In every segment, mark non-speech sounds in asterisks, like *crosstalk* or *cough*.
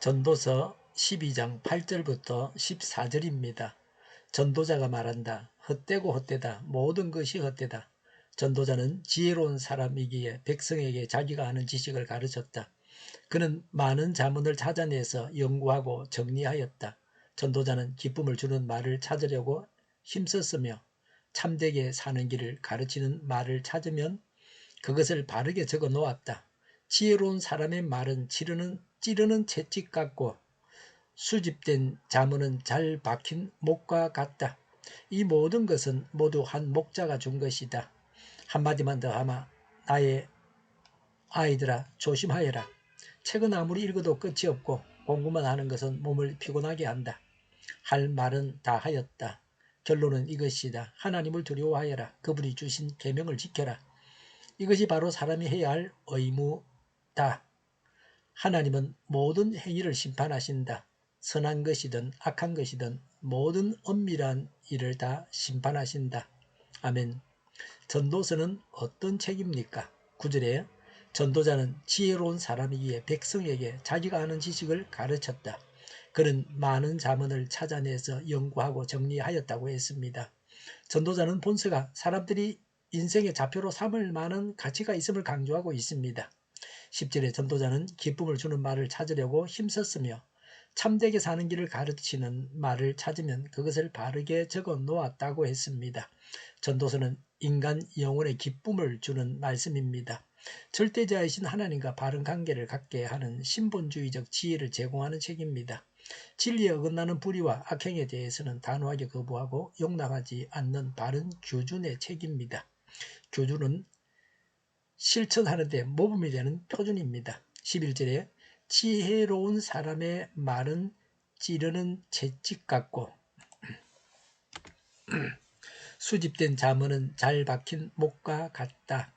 전도서 12장 8절부터 14절입니다. 전도자가 말한다. 헛되고 헛되다. 모든 것이 헛되다. 전도자는 지혜로운 사람이기에 백성에게 자기가 아는 지식을 가르쳤다. 그는 많은 자문을 찾아내서 연구하고 정리하였다. 전도자는 기쁨을 주는 말을 찾으려고 힘썼으며 참되게 사는 길을 가르치는 말을 찾으면 그것을 바르게 적어 놓았다. 지혜로운 사람의 말은 찌르는, 찌르는 채찍 같고 수집된 자문은 잘 박힌 목과 같다. 이 모든 것은 모두 한 목자가 준 것이다. 한마디만 더 하마 나의 아이들아 조심하여라. 책은 아무리 읽어도 끝이 없고 공부만 하는 것은 몸을 피곤하게 한다. 할 말은 다 하였다. 결론은 이것이다. 하나님을 두려워하여라. 그분이 주신 계명을 지켜라. 이것이 바로 사람이 해야 할 의무다. 하나님은 모든 행위를 심판하신다. 선한 것이든 악한 것이든 모든 엄밀한 일을 다 심판하신다. 아멘. 전도서는 어떤 책입니까? 9절에 전도자는 지혜로운 사람이기에 백성에게 자기가 아는 지식을 가르쳤다. 그는 많은 자문을 찾아내서 연구하고 정리하였다고 했습니다. 전도자는 본서가 사람들이 인생의 좌표로 삼을 만한 가치가 있음을 강조하고 있습니다. 10절에 전도자는 기쁨을 주는 말을 찾으려고 힘썼으며 참되게 사는 길을 가르치는 말을 찾으면 그것을 바르게 적어 놓았다고 했습니다. 전도서는 인간 영혼의 기쁨을 주는 말씀입니다. 절대자이신 하나님과 바른 관계를 갖게 하는 신본주의적 지혜를 제공하는 책입니다. 진리에 어긋나는 불의와 악행에 대해서는 단호하게 거부하고 용납하지 않는 바른 교준의 책입니다. 교준은 실천하는 데 모범이 되는 표준입니다. 11절에 지혜로운 사람의 말은 찌르는 채찍 같고 *clears throat* 수집된 자문은 잘 박힌 목과 같다.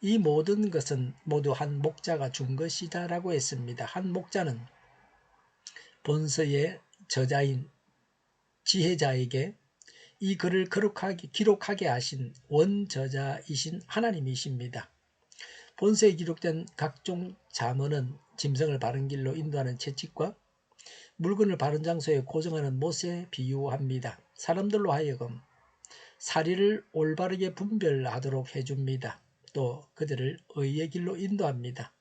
이 모든 것은 모두 한 목자가 준 것이다 라고 했습니다. 한 목자는 본서의 저자인 지혜자에게 이 글을 기록하게, 하신 원저자이신 하나님이십니다. 본서에 기록된 각종 자문은 짐승을 바른 길로 인도하는 채찍과 물건을 바른 장소에 고정하는 못에 비유합니다. 사람들로 하여금 사리를 올바르게 분별하도록 해줍니다. 또 그들을 의의 길로 인도합니다.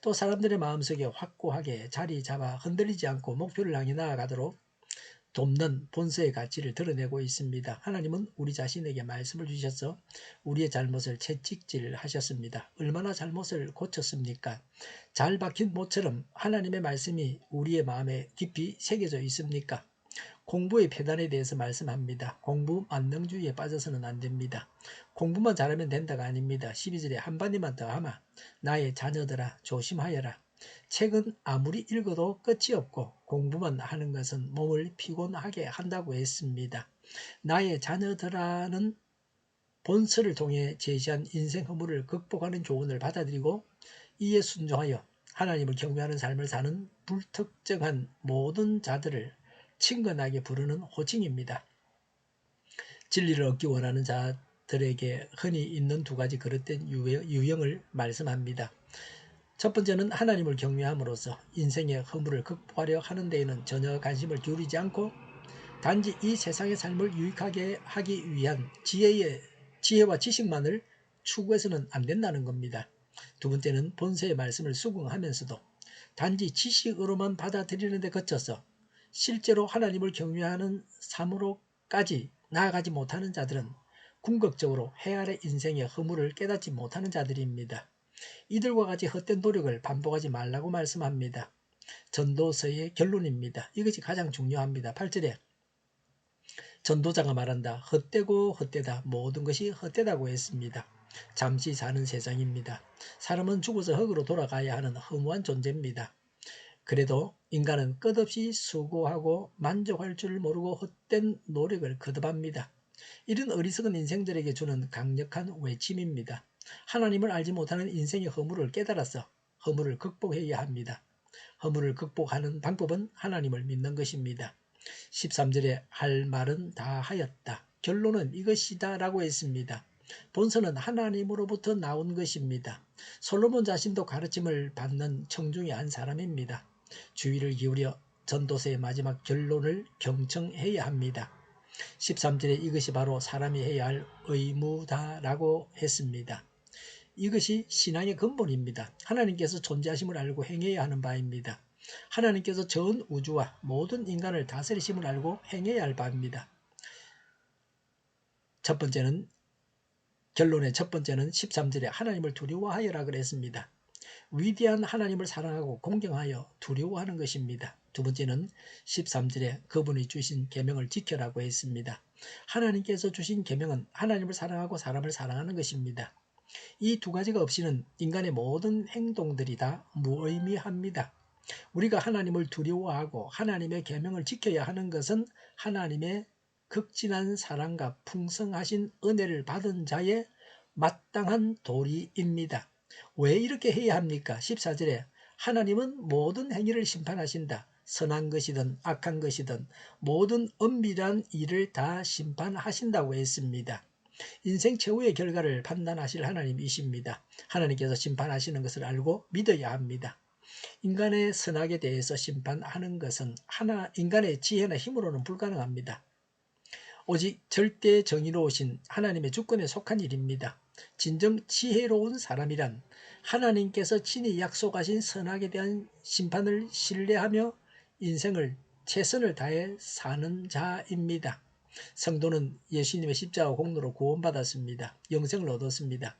또 사람들의 마음속에 확고하게 자리 잡아 흔들리지 않고 목표를 향해 나아가도록 돕는 본서의 가치를 드러내고 있습니다. 하나님은 우리 자신에게 말씀을 주셔서 우리의 잘못을 채찍질 하셨습니다. 얼마나 잘못을 고쳤습니까? 잘 박힌 모처럼 하나님의 말씀이 우리의 마음에 깊이 새겨져 있습니까? 공부의 폐단에 대해서 말씀합니다. 공부 만능주의에 빠져서는 안 됩니다. 공부만 잘하면 된다가 아닙니다. 12절에 한마디만 더 하마 나의 자녀들아 조심하여라. 책은 아무리 읽어도 끝이 없고 공부만 하는 것은 몸을 피곤하게 한다고 했습니다. 나의 자녀들아는 본서를 통해 제시한 인생 허물을 극복하는 조언을 받아들이고 이에 순종하여 하나님을 경외하는 삶을 사는 불특정한 모든 자들을 친근하게 부르는 호칭입니다. 진리를 얻기 원하는 자들에게 흔히 있는 두 가지 그릇된 유형을 말씀합니다. 첫 번째는 하나님을 경외함으로써 인생의 허물을 극복하려 하는 데에는 전혀 관심을 기울이지 않고 단지 이 세상의 삶을 유익하게 하기 위한 지혜의 지혜와 지식만을 추구해서는 안 된다는 겁니다. 두 번째는 본세의 말씀을 수긍하면서도 단지 지식으로만 받아들이는 데 거쳐서 실제로 하나님을 경외하는 삶으로까지 나아가지 못하는 자들은 궁극적으로 해아의 인생의 허물을 깨닫지 못하는 자들입니다. 이들과 같이 헛된 노력을 반복하지 말라고 말씀합니다. 전도서의 결론입니다. 이것이 가장 중요합니다. 8절에 전도자가 말한다. 헛되고 헛되다. 모든 것이 헛되다고 했습니다. 잠시 사는 세상입니다. 사람은 죽어서 흙으로 돌아가야 하는 허무한 존재입니다. 그래도 인간은 끝없이 수고하고 만족할 줄 모르고 헛된 노력을 거듭합니다. 이런 어리석은 인생들에게 주는 강력한 외침입니다. 하나님을 알지 못하는 인생의 허물을 깨달아서 허물을 극복해야 합니다. 허물을 극복하는 방법은 하나님을 믿는 것입니다. 13절에 할 말은 다 하였다. 결론은 이것이다 라고 했습니다. 본서는 하나님으로부터 나온 것입니다. 솔로몬 자신도 가르침을 받는 청중의 한 사람입니다. 주의를 기울여 전도서의 마지막 결론을 경청해야 합니다. 13절에 이것이 바로 사람이 해야 할 의무다라고 했습니다. 이것이 신앙의 근본입니다. 하나님께서 존재하심을 알고 행해야 하는 바입니다. 하나님께서 전 우주와 모든 인간을 다스리심을 알고 행해야 할 바입니다. 첫 번째는 결론의 첫 번째는 13절에 하나님을 두려워하여라 그랬습니다. 위대한 하나님을 사랑하고 공경하여 두려워하는 것입니다. 두 번째는 13절에 그분이 주신 계명을 지켜라고 했습니다. 하나님께서 주신 계명은 하나님을 사랑하고 사람을 사랑하는 것입니다. 이 두 가지가 없이는 인간의 모든 행동들이 다 무의미합니다. 우리가 하나님을 두려워하고 하나님의 계명을 지켜야 하는 것은 하나님의 극진한 사랑과 풍성하신 은혜를 받은 자의 마땅한 도리입니다. 왜 이렇게 해야 합니까? 14절에 하나님은 모든 행위를 심판하신다. 선한 것이든 악한 것이든 모든 엄밀한 일을 다 심판하신다고 했습니다. 인생 최후의 결과를 판단하실 하나님이십니다. 하나님께서 심판하시는 것을 알고 믿어야 합니다. 인간의 선악에 대해서 심판하는 것은 하나 인간의 지혜나 힘으로는 불가능합니다. 오직 절대 정의로우신 하나님의 주권에 속한 일입니다. 진정 지혜로운 사람이란 하나님께서 친히 약속하신 선악에 대한 심판을 신뢰하며 인생을 최선을 다해 사는 자입니다. 성도는 예수님의 십자가 공로로 구원받았습니다. 영생을 얻었습니다.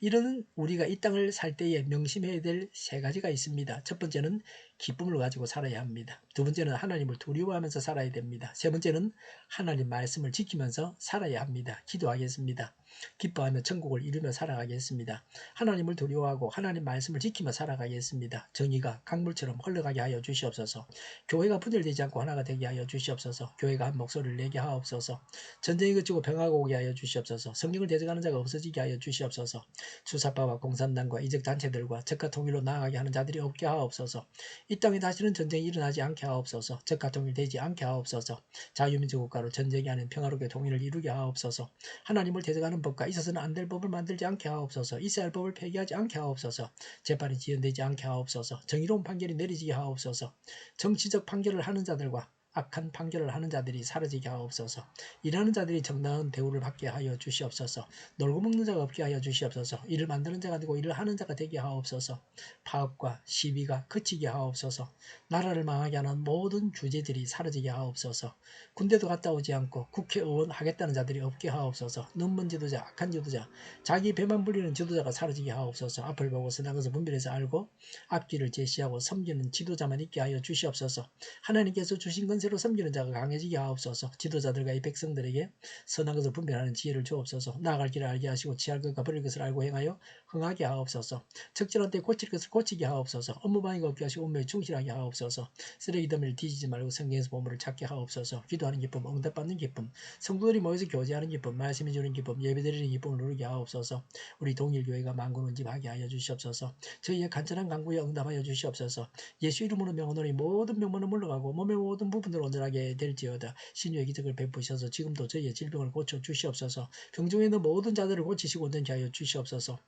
이런 우리가 이 땅을 살 때에 명심해야 될 세 가지가 있습니다. 첫 번째는 기쁨을 가지고 살아야 합니다. 두 번째는 하나님을 두려워하면서 살아야 됩니다. 세 번째는 하나님 말씀을 지키면서 살아야 합니다. 기도하겠습니다. 기뻐하며 천국을 이루며 살아가겠습니다. 하나님을 두려워하고 하나님 말씀을 지키며 살아가겠습니다. 정의가 강물처럼 흘러가게 하여 주시옵소서. 교회가 분열되지 않고 하나가 되게 하여 주시옵소서. 교회가 한 목소리를 내게 하옵소서. 전쟁이 그치고 평화가 오게 하여 주시옵소서. 성령을 대적하는 자가 없어지게 하여 주시옵소서. 주사파와 공산당과 이적 단체들과 적과 통일로 나아가게 하는 자들이 없게 하옵소서. 이 땅에 다시는 전쟁이 일어나지 않게 하옵소서. 적과 통일되지 않게 하옵소서. 자유민주 국가로 전쟁이 아닌 평화롭게 통일을 이루게 하옵소서. 하나님을 대적하는 법과 있어서는 안 될 법을 만들지 않게 하옵소서. 할 법을 폐기하지 않게 하옵소서. 재판이 지연되지 않게 하옵소서. 정의로운 판결이 내리지게 하옵소서. 정치적 판결을 하는 자들과 악한 판결을 하는 자들이 사라지게 하옵소서. 일하는 자들이 정당한 대우를 받게 하여 주시옵소서. 놀고 먹는 자가 없게 하여 주시옵소서. 일을 만드는 자가 되고 일을 하는 자가 되게 하옵소서. 파업과 시비가 그치게 하옵소서. 나라를 망하게 하는 모든 주제들이 사라지게 하옵소서. 군대도 갔다 오지 않고 국회의원 하겠다는 자들이 없게 하옵소서. 눈먼 지도자, 악한 지도자, 자기 배만 불리는 지도자가 사라지게 하옵소서. 앞을 보고 것을 분별해서 알고 앞길을 제시하고 섬기는 지도자만 있게 하여 주시옵소서. 하나님께서 주신 건 권세로 섬기는 자가 강해지게 하옵소서. 지도자들과 이 백성들에게 선한 것을 분별하는 지혜를 주옵소서. 나아갈 길을 알게 하시고 지할 것과 버릴 것을 알고 행하여 흥하게 하옵소서. 적절한 때 고칠 것을 고치게 하옵소서. 업무방해가 없게 하시고 업무에 충실하게 하옵소서. 쓰레기 더미를 뒤지지 말고 성경에서 보물을 찾게 하옵소서. 기도하는 기쁨 응답받는 기쁨 성도들이 모여서 교제하는 기쁨 말씀해 주는 기쁨 예배드리는 기쁨을 누르게 하옵소서. 우리 동일교회가 만군운집하게 하여 주시옵소서. 저희의 간절한 강구에 응답하여 주시옵소서. 예수 이름으로 명하노니 모든 명문은 물러가고 몸의 모든 부분들 여러분들 온전하게 될지어다 신유의 기적을 베푸셔서 지금도 저희의 질병을 고쳐 주시옵소서. 병중에 있는 모든 자들을 고치시고 온전히 하여 주시옵소서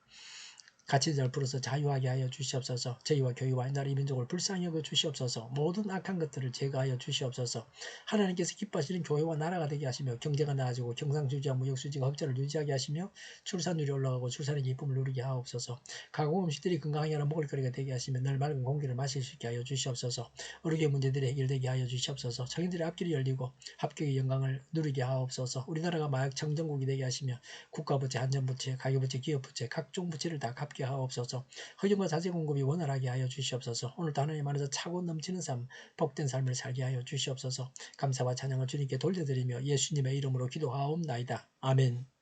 잘 풀어서 자유하게 하여 주시옵소서. 저희와 교회와 나라의 민족을 불쌍히 여겨 주시옵소서. 모든 악한 것들을 제거하여 주시옵소서. 하나님께서 기뻐하시는 교회와 나라가 되게 하시며 경제가 나아지고 경상주지와 무역수지가 흑자를 유지하게 하시며 출산율이 올라가고 출산의 기쁨을 누리게 하옵소서. 가공 음식들이 건강하게 하는 먹을거리가 되게 하시며 늘 맑은 공기를 마실 수 있게 하여 주시옵소서. 어르게 문제들이 해결되게 하여 주시옵소서. 청인들의 앞길이 열리고 합격의 영광을 누리게 하옵소서. 우리나라가 마약 청정국이 되게 하시며 국가부채, 안전부채, 가계부채, 기업부채 각종 부채를 다 갚게 하옵소서. 허용과 자재 공급이 원활하게 하여 주시옵소서. 오늘 하나님 안에서 차고 넘치는 삶, 복된 삶을 살게 하여 주시옵소서. 감사와 찬양을 주님께 돌려드리며 예수님의 이름으로 기도하옵나이다. 아멘.